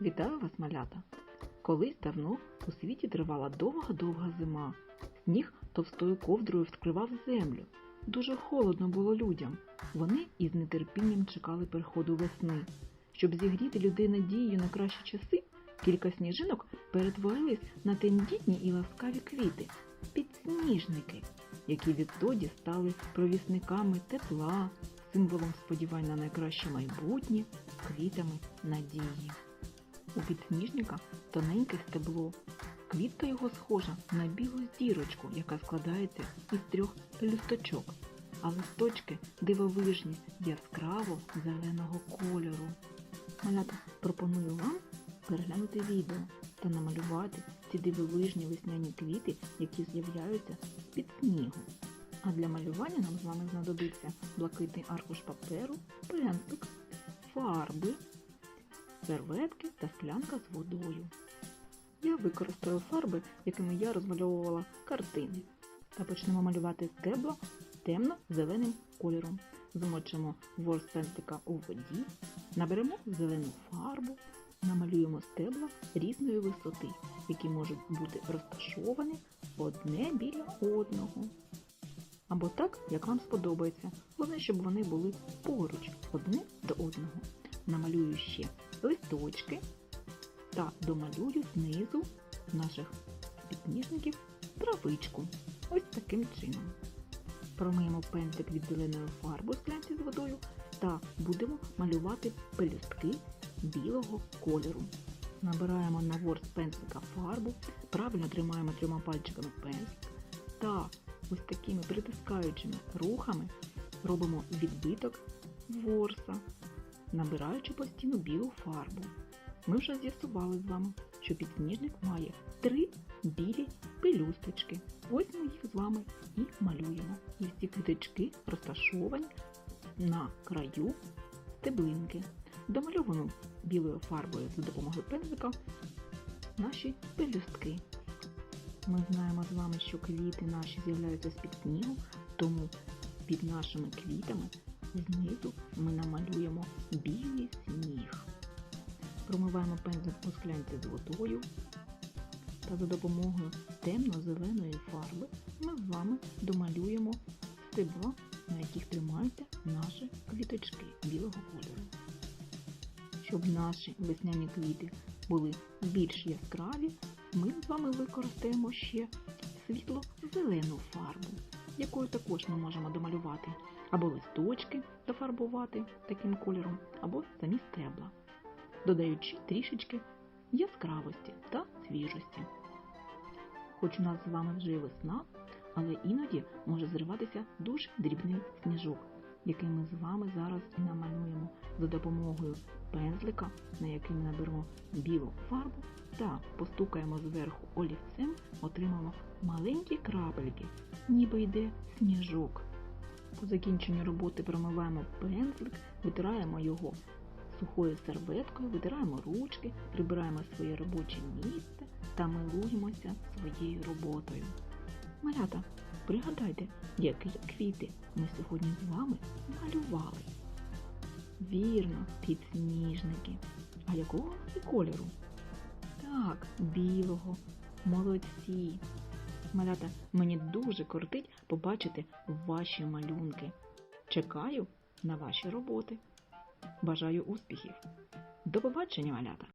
Вітаю вас, малята! Колись давно у світі тривала довга-довга зима. Сніг товстою ковдрою вскривав землю. Дуже холодно було людям. Вони із нетерпінням чекали приходу весни. Щоб зігріти людей надією на кращі часи, кілька сніжинок перетворились на тендітні і ласкаві квіти підсніжники, які відтоді стали провісниками тепла, символом сподівань на найкраще майбутнє, квітами надії. У підсніжника тоненьке стебло. Квітка його схожа на білу зірочку, яка складається із трьох пелюсточок, а листочки дивовижні яскраво зеленого кольору. Малята пропоную вам переглянути відео та намалювати ці дивовижні весняні квіти, які з'являються з-під снігу. А для малювання нам з вами знадобиться блакитний аркуш паперу, пензлик, фарби, серветки та склянка з водою. Я використаю фарби, якими я розмальовувала картини. Та почнемо малювати стебла темно-зеленим кольором. Змочимо ворс у воді, наберемо зелену фарбу, намалюємо стебла різної висоти, які можуть бути розташовані одне біля одного. Або так, як вам сподобається. Головне, щоб вони були поруч одне до одного. Намалюю ще листочки та домалюю знизу наших підніжників травичку. Ось таким чином. Промиємо пензлик від зеленої фарби склянці з водою та будемо малювати пелюстки білого кольору. Набираємо на ворс пензлика фарбу, правильно тримаємо трьома пальчиками пензлик та ось такими притискаючими рухами робимо відбиток ворса, набираючи постійно білу фарбу. Ми вже з'ясували з вами, що підсніжник має три білі пелюсточки. Ось ми їх з вами і малюємо. І ці квіточки розташовані на краю стеблинки. Домальовуємо білою фарбою за допомогою пензлика наші пелюстки. Ми знаємо з вами, що квіти наші з'являються з-під снігу, тому під нашими квітами знизу ми намалюємо білий сніг. Промиваємо пензлик у склянці з водою та за допомогою темно-зеленої фарби ми з вами домалюємо стебла, на яких тримаються наші квіточки білого кольору. Щоб наші весняні квіти були більш яскраві, ми з вами використаємо ще світло-зелену фарбу, якою також ми можемо домалювати або листочки дофарбувати таким кольором, або самі стебла, додаючи трішечки яскравості та свіжості. Хоч у нас з вами вже весна, але іноді може зриватися дуже дрібний сніжок, який ми з вами зараз і намалюємо за допомогою пензлика, на який ми наберемо білу фарбу та постукаємо зверху олівцем, отримаємо маленькі крапельки, ніби йде сніжок. По закінченню роботи промиваємо пензлик, витираємо його сухою серветкою, витираємо ручки, прибираємо своє робоче місце та милуємося своєю роботою. Малята, пригадайте, які квіти ми сьогодні з вами малювали. Вірно, підсніжники. А якого вони кольору? Так, білого. Молодці. Малята, мені дуже кортить побачити ваші малюнки. Чекаю на ваші роботи. Бажаю успіхів. До побачення, малята!